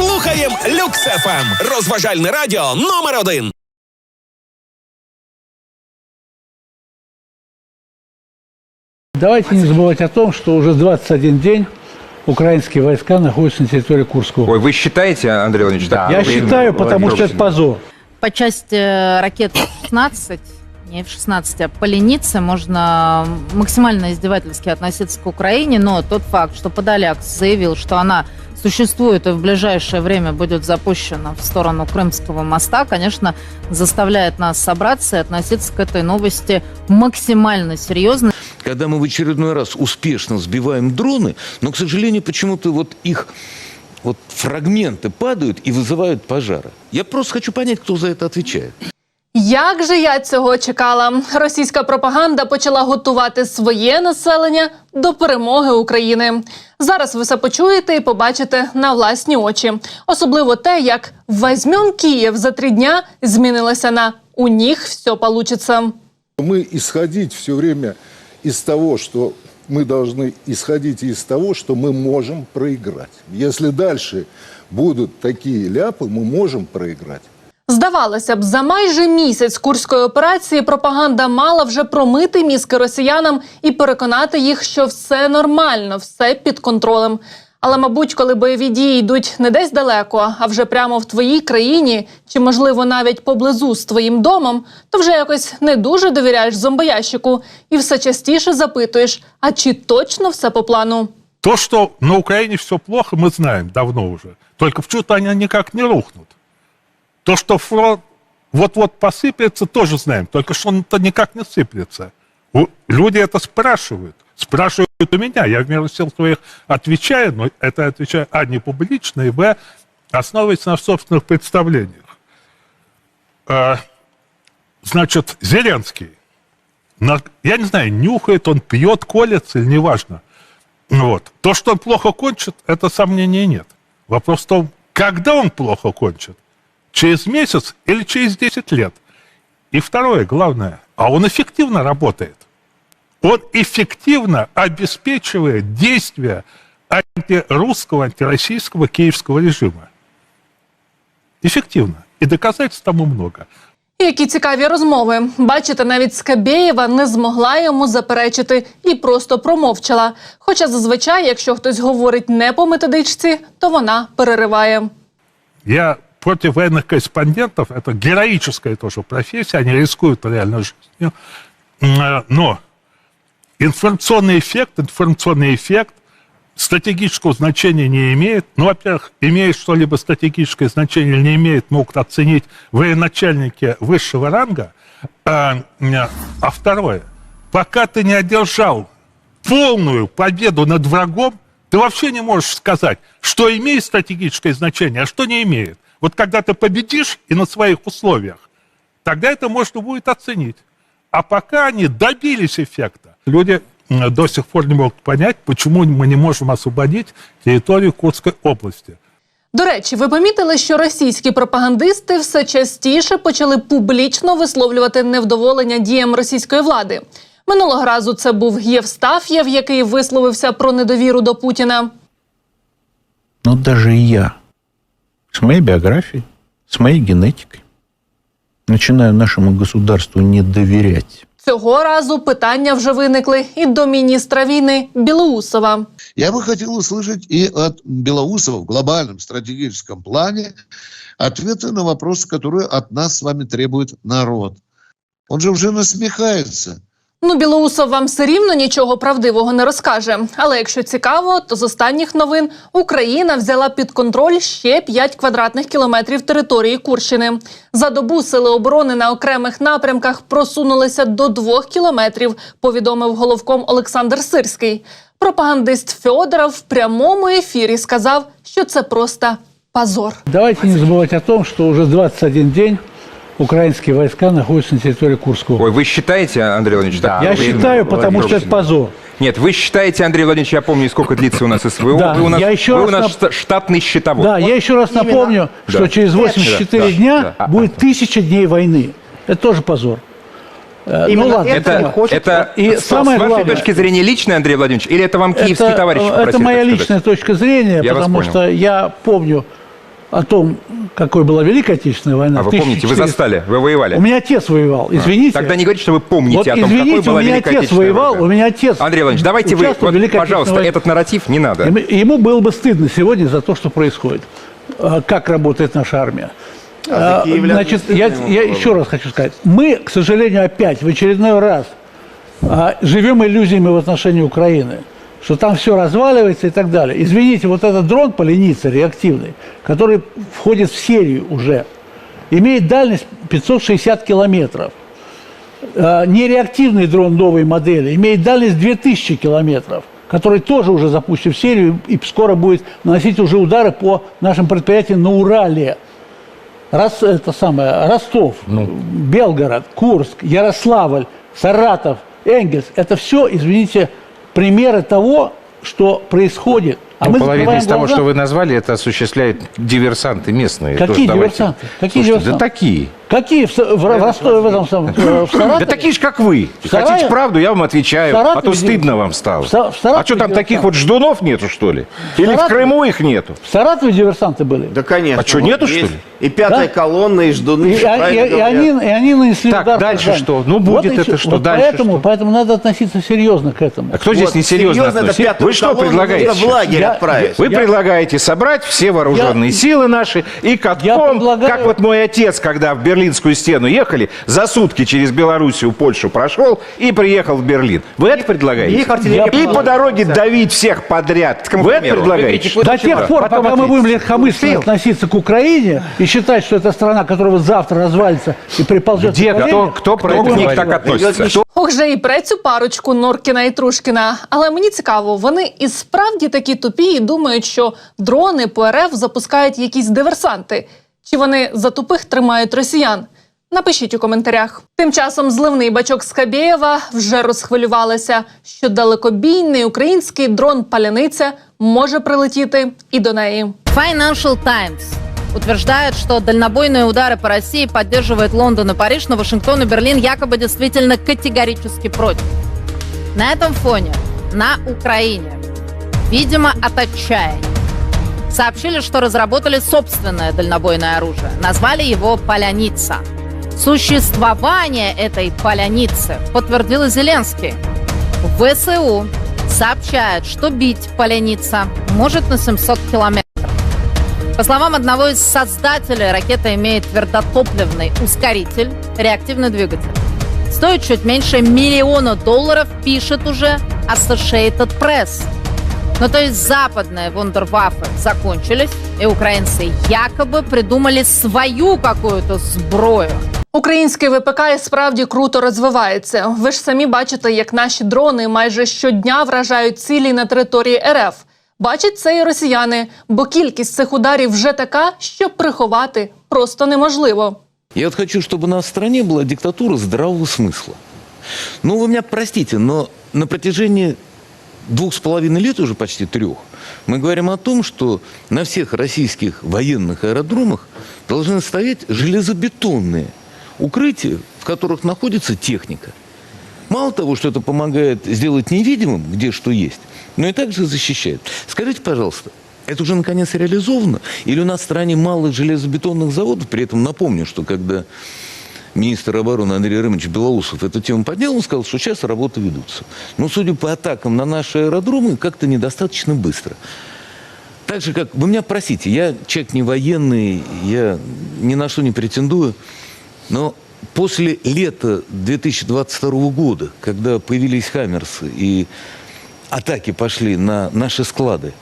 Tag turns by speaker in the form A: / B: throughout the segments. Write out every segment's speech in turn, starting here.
A: Слухаєм Люкс ФМ. Розважальне радіо номер один.
B: Давайте не забывать о том, что уже 21 день украинские войска находятся на территории Курского.
C: Ой, вы считаете, Андрей Владимирович? Да.
B: Я считаю, потому что это позор.
D: По части э, ракет 16 и в 16 по Поленице можно максимально издевательски относиться к Украине, но тот факт, что Подоляк заявил, что она существует и в ближайшее время будет запущена в сторону Крымского моста, конечно, заставляет нас собраться и относиться к этой новости максимально серьезно.
E: Когда мы в очередной раз успешно сбиваем дроны, но, к сожалению, почему-то вот их вот фрагменты падают и вызывают пожары. Я просто хочу понять, кто за это отвечает.
F: Як же я цього чекала? Російська пропаганда почала готувати своє населення до перемоги України. Зараз ви все почуєте і побачите на власні очі. Особливо те, як «Возьмем Київ за три дня змінилося на у них все получится.
G: Мы исходить все время из того, что мы должны исходить из того, что мы можем проиграть. Если дальше будут такие ляпы, мы можем проиграть.
F: Здавалося б, за майже місяць курської операції пропаганда мала вже промити мізки росіянам і переконати їх, що все нормально, все під контролем. Але, мабуть, коли бойові дії йдуть не десь далеко, а вже прямо в твоїй країні, чи можливо навіть поблизу з твоїм домом, то вже якось не дуже довіряєш зомбоящику і все частіше запитуєш: а чи точно все по плану?
H: То, что на Украине все плохо, мы знаем давно уже. Только почему-то они никак не рухнут. То, что фронт вот-вот посыплется, тоже знаем. Только что он-то никак не сыплется. Люди это спрашивают. Спрашивают у меня. Я в меру сил своих отвечаю, но это отвечаю, а, не публично, и, б, основываясь на собственных представлениях. А, Значит, Зеленский, я не знаю, нюхает он, пьет, колется или неважно. Вот. То, что он плохо кончит, это сомнений нет. Вопрос в том, когда он плохо кончит. Через месяц или через 10 лет. И второе, главное, а он эффективно работает. Он эффективно обеспечивает действия антирусского, антироссийского киевского режима. Эффективно. И доказательств тому много.
F: Які цікаві розмови. Бачите, навіть Скабєєва не змогла йому заперечити і просто промовчала. Хоча зазвичай, якщо хтось говорить не по методичці, то вона перериває.
H: Я против военных корреспондентов, это героическая тоже профессия, они рискуют реально жизнью. Э, Но информационный эффект, информационный эффект стратегического значения не имеет. Ну, во-первых, имеет что-либо стратегическое значение или не имеет, могут оценить военачальники высшего ранга. А, м, а второе, пока ты не одержал полную победу над врагом, ты вообще не можешь сказать, что имеет стратегическое значение, а что не имеет. Вот когда ты победишь и на своих условиях, тогда это можно будет оценить. А пока они добились эффекта, люди м, до сих пор не могут понять, почему мы не можем освободить территорию Курской области.
F: До речі, ви помітили, що російські пропагандисти все частіше почали публічно висловлювати невдоволення діям російської влади. Минулого разу це був Євстаф'єв, який висловився про недовіру до Путіна.
I: Но даже я с моей биографией, с моей генетикой начинаю нашему государству не доверять.
F: Цього разу питання вже виникли і до міністра війни Білоусова.
J: Я бы хотел услышать и от Белоусова в глобальном стратегическом плане ответы на вопросы, которые от нас с вами требует народ. Он же уже насмехается.
F: Ну, Білоусов вам все рівно нічого правдивого не розкаже. Але якщо цікаво, то з останніх новин Україна взяла під контроль ще 5 квадратних кілометрів території Курщини. За добу сили оборони на окремих напрямках просунулися до 2 кілометрів, повідомив головком Олександр Сирський. Пропагандист Федоров в прямому ефірі сказав, що це просто позор.
B: Давайте не забывать о том, что уже 21 день украинские войска находятся на территории Курского.
C: Ой, вы считаете, Андрей Владимирович? так?
B: Я
C: Вы-
B: считаю, потому что это позор.
C: Нет, вы считаете, Андрей Владимирович, я помню, сколько длится у нас СВО.
B: Да,
C: вы у нас,
B: я еще
C: вы
B: раз
C: у нас
B: нап-
C: шта- штатный счетовод.
B: Да, я еще раз напомню, что
C: Да.
B: через 84
C: Да,
B: дня
C: да.
B: будет тысяча дней войны. Это тоже позор. Э, ну ладно,
C: Это, это
B: И
C: с,
B: самое
C: с вашей
B: главное-
C: точки зрения личное, Андрей Владимирович, или это вам киевские
B: это,
C: товарищи
B: это
C: попросили
B: моя личная точка зрения,
C: Я
B: потому что я помню о том, какой была Великая Отечественная война.
C: А вы помните, вы
B: 1400
C: застали, вы воевали.
B: У меня отец воевал,
C: А,
B: извините.
C: Тогда не говорите, что вы помните
B: Вот
C: о том,
B: извините,
C: какой была
B: у меня
C: Великая
B: отец
C: Отечественная
B: воевал,
C: война.
B: у меня отец
C: Андрей Владимирович, давайте вы, вот, пожалуйста,
B: Отечественной
C: этот нарратив не надо.
B: Ему- Ему было бы стыдно сегодня за то, что происходит, а, как работает наша армия. А, Значит, я, я еще раз хочу сказать, мы, к сожалению, опять в очередной раз а, живем иллюзиями в отношении Украины, что там все разваливается и так далее. Извините, вот этот дрон поленица реактивный, который входит в серию уже, имеет дальность 560 километров. А, нереактивный дрон новой модели имеет дальность 2000 километров, который тоже уже запущен в серию и скоро будет наносить уже удары по нашим предприятиям на Урале. Рос, это самое, Ростов, Белгород, Курск, Ярославль, Саратов, Энгельс. Это все, извините, примеры того, что происходит. А
K: Ну,
B: мы
K: половина из того,
B: глаза.
K: что вы назвали, это осуществляют диверсанты местные.
B: Какие
K: Тоже давайте-
B: диверсанты? Какие
K: Слушайте,
B: диверсанты?
K: Да такие.
B: Какие в, в, в Ростове, в этом самом, э, в Саратове?
K: Да такие же, как вы.
B: Саратове-
K: Хотите правду, я вам отвечаю. А то стыдно вам стало.
B: в Са- в Саратове
K: А что, там
B: диверсанты.
K: таких вот ждунов нету, что ли? Или в? Крыму их нету?
B: В Саратове диверсанты были?
L: Да, конечно.
K: А что, нету,
L: есть.
K: что ли?
L: И пятая
B: Да?
L: колонна, и ждуны.
B: И, и- и они, и они нанесли
K: Так,
B: удар
K: дальше что? Ну, будет
B: и
K: это что?
B: Вот
K: Дальше
B: поэтому,
K: что?
B: поэтому надо относиться серьезно к этому.
K: А кто здесь
L: Вот,
K: несерьезно
L: серьезно,
K: относится? Вы что предлагаете?
L: в лагерь
B: Я-
L: отправить.
K: Вы
B: Я-
K: предлагаете собрать все вооруженные
B: Я-
K: силы наши и катком,
B: предлагаю-
K: как вот мой отец, когда в Берлинскую стену ехали, за сутки через Белоруссию, Польшу прошел и приехал в Берлин. Вы это предлагаете?
L: их артиллерия
K: и по дороге давить всех подряд. Вы это предлагаете?
B: До тех пор, пока мы будем легкомысленно относиться к Украине и считать, что это страна, которая вот завтра развалится и приползет
K: Где? Кто, кто про
C: Кто
K: это
C: них так относится?
F: Ох же і про цю парочку Норкіна і Трушкіна. Але мені цікаво, вони і справді такі тупі і думають, що дрони по РФ запускають якісь диверсанти. Чи вони за тупих тримають росіян? Напишіть у коментарях. Тим часом зливний бачок Скабєєва вже розхвилювалися, що далекобійний український дрон Паляниця може прилетіти і до неї.
D: Financial Times утверждает, что дальнобойные удары по России поддерживает Лондон и Париж, но Вашингтон и Берлин якобы действительно категорически против. На этом фоне на Украине, видимо, от отчаяния, сообщили, что разработали собственное дальнобойное оружие. Назвали его «Поляница». Существование этой «Поляницы» подтвердил Зеленский. ВСУ сообщает, что бить «Поляница» может на 700 километров. По словам одного из создателей, ракета имеет твердотопливный ускоритель, реактивный двигатель. Стоит чуть меньше миллиона долларов, пишет уже Associated Press. Ну, то есть западные вундерваффе закончились, и украинцы якобы придумали свою какую-то сброю.
F: Український ВПК і справді круто розвивається. Ви ж самі бачите, як наші дрони майже щодня вражають цілі на території РФ. Бачать це і росіяни, бо кількість цих ударів вже така, що приховати просто неможливо.
E: Я вот хочу, чтобы у нас в стране была диктатура здравого смысла. Ну, вы меня простите, но на протяжении двух с половиной лет, уже почти трех, мы говорим о том, что на всех российских военных аэродромах должны стоять железобетонные укрытия, в которых находится техника. Мало того, что это помогает сделать невидимым, где что есть, но и также защищает. Скажите, пожалуйста, это уже наконец реализовано? Или у нас в стране мало железобетонных заводов? При этом напомню, что когда министр обороны Андрей Рымович Белоусов эту тему поднял, он сказал, что сейчас работы ведутся. Но судя по атакам на наши аэродромы, как-то недостаточно быстро. Так же, как... Вы меня простите, я человек не военный, я ни на что не претендую, но после лета 2022 года, когда появились «Хаммерсы» и атаки пошли на наши склады,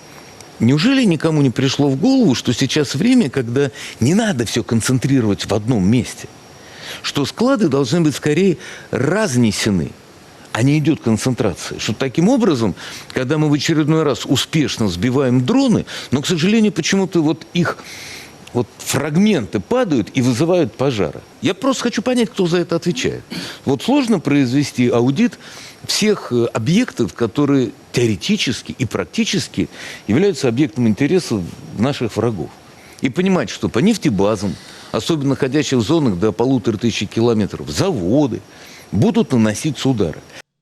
E: неужели никому не пришло в голову, что сейчас время, когда не надо все концентрировать в одном месте? Что склады должны быть скорее разнесены, а не идет концентрация. Что таким образом, когда мы в очередной раз успешно сбиваем дроны, но, к сожалению, почему-то вот их вот фрагменты падают и вызывают пожары. Я просто хочу понять, кто за это отвечает. Вот сложно произвести аудит всех э, объектов, которые теоретически и практически являются объектом интереса наших врагов. И понимать, что по нефтебазам, особенно находящих в зонах до полутора тысяч километров, заводы будут наноситься удары.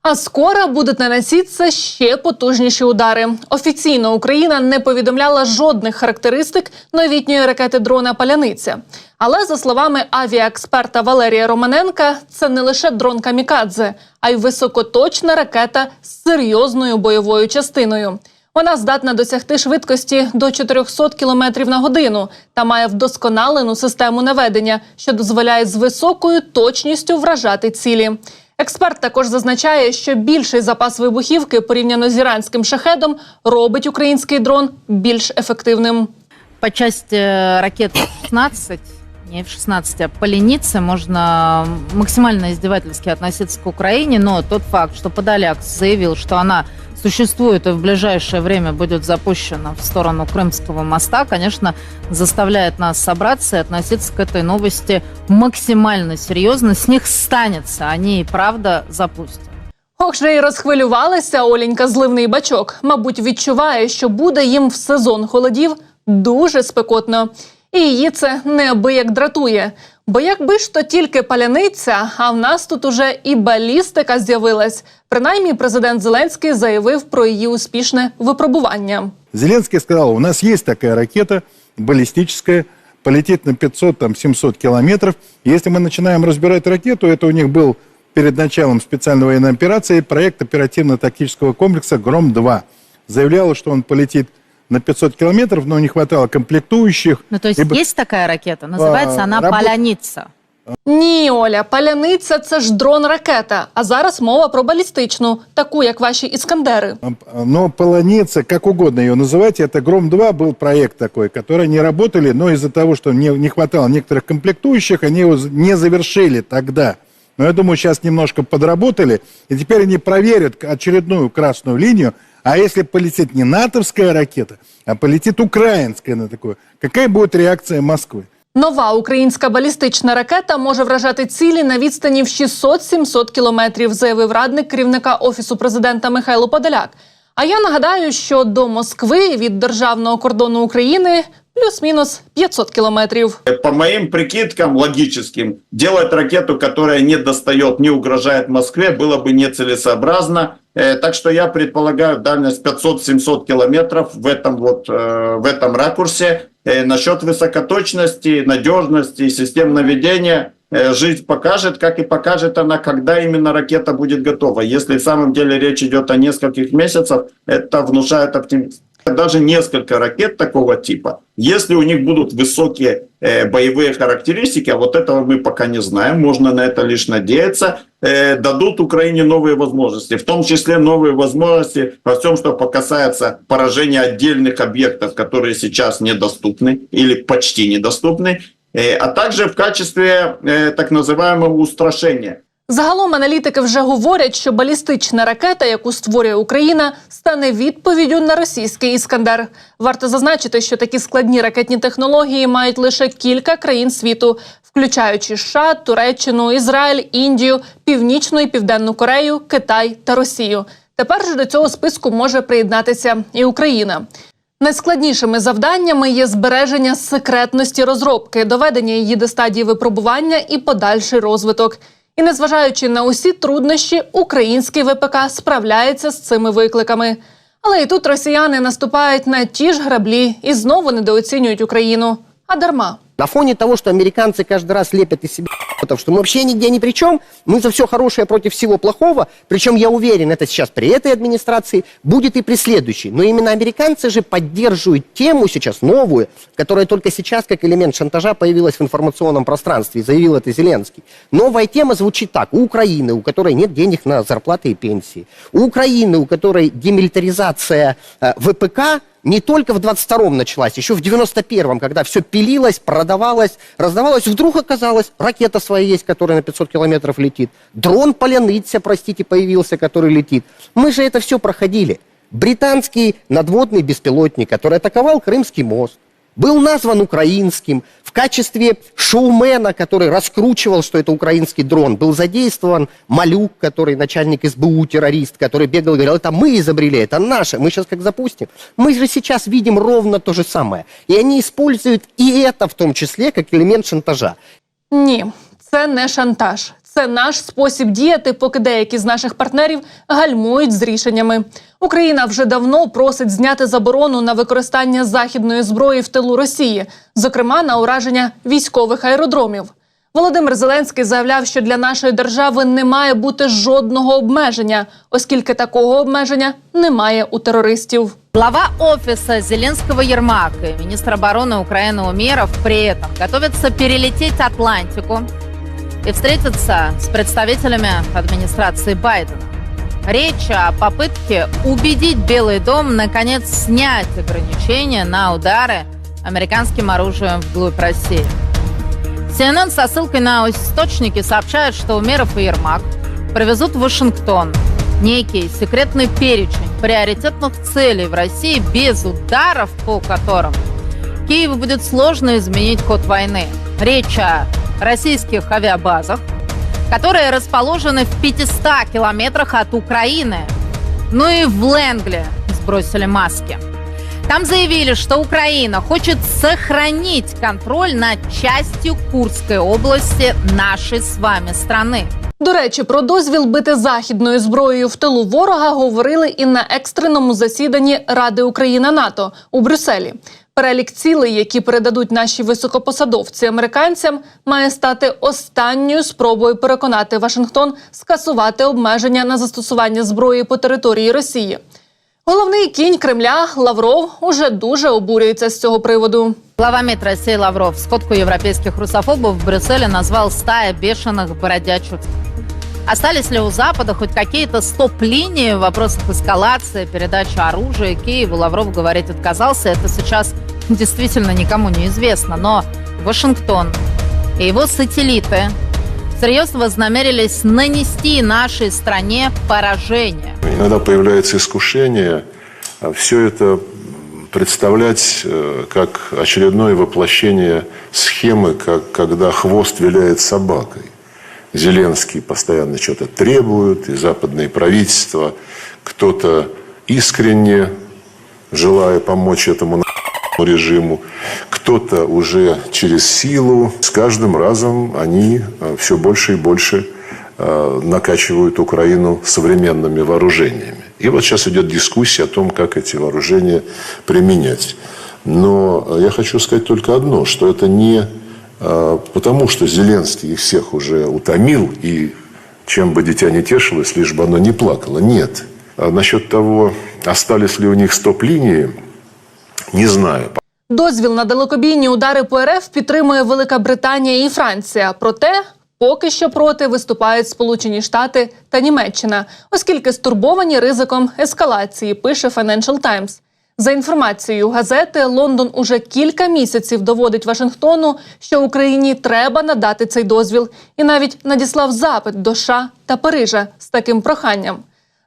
F: А скоро будуть наноситися ще потужніші удари. Офіційно Україна не повідомляла жодних характеристик новітньої ракети дрона Паляниця. Але за словами авіаексперта Валерія Романенка, це не лише дрон Камікадзе, а й високоточна ракета з серйозною бойовою частиною. Вона здатна досягти швидкості до 400 км на годину та має вдосконалену систему наведення, що дозволяє з високою точністю вражати цілі. Експерт також зазначає, що більший запас вибухівки порівняно з іранським шахедом робить український дрон більш ефективним.
D: По части ракет F-16, не в 16, а поленицы, можно максимально издевательски относиться к Украине, но тот факт, что Подоляк заявил, что она существует и в ближайшее время будет запущена в сторону Крымского моста, конечно, заставляет нас собраться и относиться к этой новости максимально серьезно. С них станется, они и правда запустят.
F: Ох, же і розхвилювалася Оленька зливний бачок. Мабуть, відчуває, що буде їм в сезон холодів дуже спекотно. І її це неабияк дратує. Бо якби ж то тільки паляниця, а в нас тут уже і балістика з'явилась. Принаймні, президент Зеленський заявив про її успішне випробування.
L: Зеленский сказал, у нас есть такая ракета баллистическая, полетит на 500-700 километров. Если мы начинаем разбирать ракету, это у них был перед началом специальной военной операции проект оперативно-тактического комплекса «Гром-2». Заявлялось, что он полетит на 500 километров, но не хватало комплектующих.
D: Ну, то есть
L: Ибо-
D: есть такая ракета, называется
L: А,
D: она
L: рабо-
D: Поляница.
F: Ні, Оля, паляниця це ж дрон-ракета. А зараз мова про балістичну, таку як ваші іскандери.
L: Но полоница, как угодно ее называть, это «Гром-2» был проект такой, который не работали, но из-за того, что не, не хватало некоторых комплектующих, они его з- не завершили тогда. Но я думаю, сейчас немножко подработали, и теперь они проверят очередную красную линию, а если полетит не натовская ракета, а полетит украинская на такую, какая будет реакция Москвы?
F: Нова українська балістична ракета може вражати цілі на відстані в 600-700 кілометрів, заявив радник керівника офісу президента Михайло Подоляк. А я нагадаю, що до Москви від державного кордону України плюс-мінус 500 кілометрів.
M: По моим прикидкам логическим, делать ракету, которая не достает, не угрожает Москве, было бы нецелесообразно. Э, Так что я предполагаю дальность 500-700 километров в этом вот э, в этом ракурсе. Э, Насчет высокоточности, надежности и систем наведения э, жизнь покажет, как и покажет она, когда именно ракета будет готова. Если в самом деле речь идет о нескольких месяцах, это внушает оптимизм. Даже несколько ракет такого типа, если у них будут высокие э, боевые характеристики, а вот этого мы пока не знаем, можно на это лишь надеяться, э, дадут Украине новые возможности, в том числе новые возможности во всем, что касается поражения отдельных объектов, которые сейчас недоступны или почти недоступны, э, а также в качестве э, так называемого устрашения.
F: Загалом аналітики вже говорять, що балістична ракета, яку створює Україна, стане відповіддю на російський іскандер. Варто зазначити, що такі складні ракетні технології мають лише кілька країн світу, включаючи США, Туреччину, Ізраїль, Індію, Північну і Південну Корею, Китай та Росію. Тепер же до цього списку може приєднатися і Україна. Найскладнішими завданнями є збереження секретності розробки, доведення її до стадії випробування і подальший розвиток. І незважаючи на усі труднощі, український ВПК справляється з цими викликами. Але і тут росіяни наступають на ті ж граблі і знову недооцінюють Україну. А дарма.
N: На фоні того, що американці кожен раз лепять із себя потому что мы вообще нигде ни при чем, мы за все хорошее против всего плохого, причем я уверен, это сейчас при этой администрации будет и при следующей. Но именно американцы же поддерживают тему сейчас новую, которая только сейчас как элемент шантажа появилась в информационном пространстве, заявил это Зеленский. Новая тема звучит так. У Украины, у которой нет денег на зарплаты и пенсии, у Украины, у которой демилитаризация э, ВПК не только в 22-м началась, еще в 91-м, когда все пилилось, продавалось, раздавалось, вдруг оказалось, ракета своя есть, которая на 500 километров летит, дрон Поляныця, простите, появился, который летит. Мы же это все проходили. Британский надводный беспилотник, который атаковал Крымский мост, был назван украинским. В качестве шоумена, который раскручивал, что это украинский дрон, был задействован Малюк, который начальник СБУ, террорист, который бегал и говорил, это мы изобрели, это наше, мы сейчас как запустим. Мы же сейчас видим ровно то же самое. И они используют и это в том числе как элемент шантажа.
F: Ні, це не шантаж. Це наш спосіб діяти, поки деякі з наших партнерів гальмують з рішеннями. Україна вже давно просить зняти заборону на використання західної зброї в тилу Росії, зокрема на ураження військових аеродромів. Володимир Зеленський заявляв, що для нашої держави не має бути жодного обмеження, оскільки такого обмеження немає у терористів.
D: Глава офиса Зеленского Ермак и министр обороны Украины Умеров при этом готовятся перелететь Атлантику и встретиться с представителями администрации Байдена. Речь о попытке убедить Белый дом наконец снять ограничения на удары американским оружием вглубь России. CNN со ссылкой на источники сообщает, что Умеров и Ермак привезут в Вашингтон некий секретный перечень приоритетных целей в России, без ударов по которым Киеву будет сложно изменить ход войны. Речь о российских авиабазах, которые расположены в 500 километрах от Украины. Ну и в Ленгле сбросили маски. Там заявили, что Украина хочет сохранить контроль над частью Курской области нашей с вами страны.
F: До речі, про дозвіл бити західною зброєю в тилу ворога говорили і на екстреному засіданні Ради Україна НАТО у Брюсселі. Перелік цілей, які передадуть наші високопосадовці американцям, має стати останньою спробою переконати Вашингтон скасувати обмеження на застосування зброї по території Росії. Головний кінь Кремля Лавров уже дуже обурюється з цього приводу.
D: Глава МИД России Лавров скотку европейских русофобов в Брюсселе назвал «стая бешеных бородячих». Остались ли у Запада хоть какие-то стоп-линии в вопросах эскалации, передачи оружия Киеву? Лавров говорит, отказался. Это сейчас действительно никому не известно. Но Вашингтон и его сателлиты серьезно вознамерились нанести нашей стране поражение.
O: Иногда появляется искушение все это представлять э, как очередное воплощение схемы, как когда хвост виляет собакой. Зеленский постоянно что-то требует, и западные правительства, кто-то искренне, желая помочь этому режиму, кто-то уже через силу. С каждым разом они все больше и больше э, накачивают Украину современными вооружениями. И вот сейчас идет дискуссия о том, как эти вооружения применять. Но я хочу сказать только одно, что это не э, потому, что Зеленский их всех уже утомил, и чем бы дитя не тешилось, лишь бы оно не плакало. Нет. А насчет того, остались ли у них стоп-линии, не знаю.
F: Дозвіл на далекобійні удари по РФ підтримує Велика Британія і Франція. Проте поки що проти виступають Сполучені Штати та Німеччина, оскільки стурбовані ризиком ескалації, пише Financial Times. За інформацією газети, Лондон уже кілька місяців доводить Вашингтону, що Україні треба надати цей дозвіл, і навіть надіслав запит до США та Парижа з таким проханням.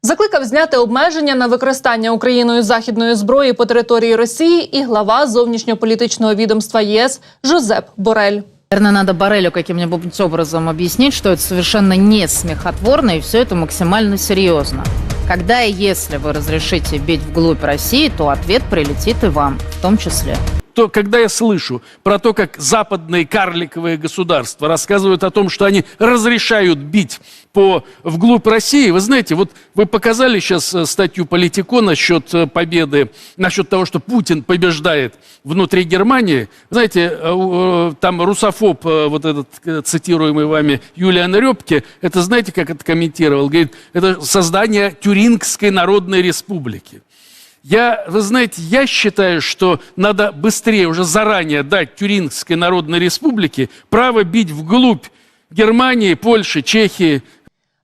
F: Закликав зняти обмеження на використання Україною західної зброї по території Росії і глава зовнішньополітичного відомства ЄС Жозеп Борель.
D: Наверное, надо Барелю каким-нибудь образом объяснить, что это совершенно не смехотворно и все это максимально серьезно. Когда и если вы разрешите бить вглубь России, то ответ прилетит и вам, в том числе.
P: то когда я слышу про то, как западные карликовые государства рассказывают о том, что они разрешают бить по, вглубь России, вы знаете, вот вы показали сейчас э, статью Политико насчет э, победы, насчет того, что Путин побеждает внутри Германии. Знаете, э, там русофоб, вот этот цитируемый вами Юлиан Репке, это знаете, как это комментировал? Говорит, это создание Тюрингской Народной Республики. Я, вы знаете, я считаю, что надо быстрее, уже заранее дать Тюрингской Народной Республике право бить вглубь Германии, Польши, Чехии.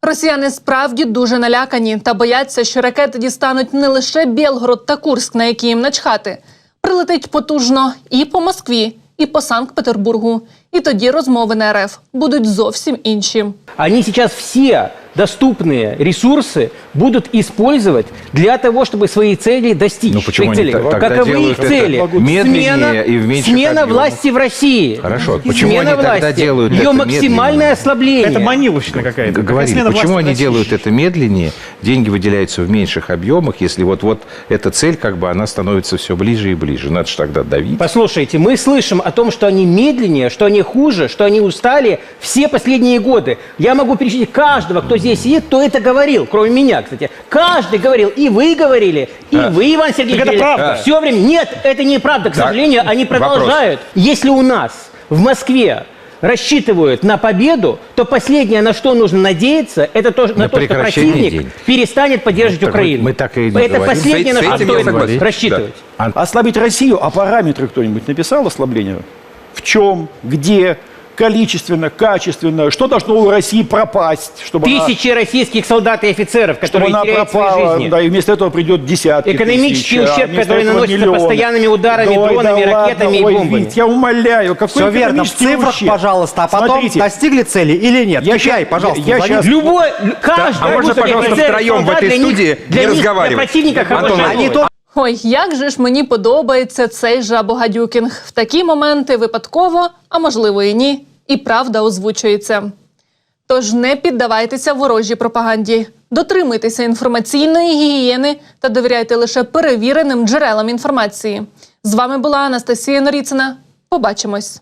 F: Росіяни справді дуже налякані та бояться, що ракети дістануть не лише Білгород та Курск, на які їм начхати. Прилетить потужно і по Москві, і по Санкт-Петербургу. І тоді розмови на РФ будуть зовсім інші.
Q: Они сейчас все доступные ресурсы будут использовать для того, чтобы свои цели достичь.
K: Ну, почему
Q: Своих
K: они
Q: целей.
K: т- тогда
Q: Каковы их цели?
K: медленнее
Q: смена,
K: и в
Q: смена власти в России.
K: Хорошо, почему
Q: смена
K: они тогда
Q: власти.
K: делают
Q: Ее
K: это
Q: максимальное
K: медленнее?
Q: ослабление.
R: Это маниловщина какая-то.
K: Говорили,
R: Смена
K: почему они делают это медленнее, деньги выделяются в меньших объемах, если вот-вот эта цель, как бы, она становится все ближе и ближе. Надо же тогда давить.
Q: Послушайте, мы слышим о том, что они медленнее, что они хуже, что они устали все последние годы. Я могу перечислить каждого, кто здесь сидит, кто это говорил, кроме меня, кстати. Каждый говорил, и вы говорили, и
K: Да.
Q: вы, Иван Сергеевич,
K: Так это правда.
Q: Все время. Нет, это неправда, к
K: Так,
Q: сожалению, они
K: вопрос.
Q: продолжают. Если у нас в Москве рассчитывают на победу, то последнее, на что нужно надеяться, это то, на,
K: На
Q: то, что противник
K: денег.
Q: перестанет поддерживать
K: мы-
Q: Украину.
K: мы так и не
Q: это
K: говорим.
Q: последнее,
K: С-
Q: на
K: с
Q: что стоит рассчитывать.
R: Ослабить Россию, а параметры кто-нибудь написал ослабление? В чем, где, количественно, качественно, что должно у России пропасть, чтобы она-
Q: Тысячи российских солдат и офицеров,
R: чтобы
Q: которые
R: она
Q: теряют свои
R: пропала,
Q: жизни.
R: да, и вместо этого придет десятки
Q: Экономический
R: тысяч, а
Q: ущерб,
R: вместо
Q: который наносится
R: миллионы.
Q: постоянными ударами,
R: Ой,
Q: дронами,
R: да
Q: ракетами
R: ладно,
Q: и
R: ой,
Q: бомбами.
R: Вить, я умоляю, какой
S: Все верно, в цифрах,
R: ущерб?
S: пожалуйста, а потом
R: Смотрите,
S: достигли цели или нет?
R: Я
S: Китай, пожалуйста,
R: я
S: назовите.
R: щас-
Q: Любой, каждый
C: А можно, пожалуйста, втроем в этой студии
Q: для
C: не
Q: них,
C: разговаривать?
Q: Для противника
C: Антон, они
Q: новость.
F: Ой, як же ж мені подобається цей жабогадюкінг. В такі моменти випадково, а можливо і ні, і правда озвучується. Тож не піддавайтеся ворожій пропаганді, дотримуйтеся інформаційної гігієни та довіряйте лише перевіреним джерелам інформації. З вами була Анастасія Норіцина. Побачимось.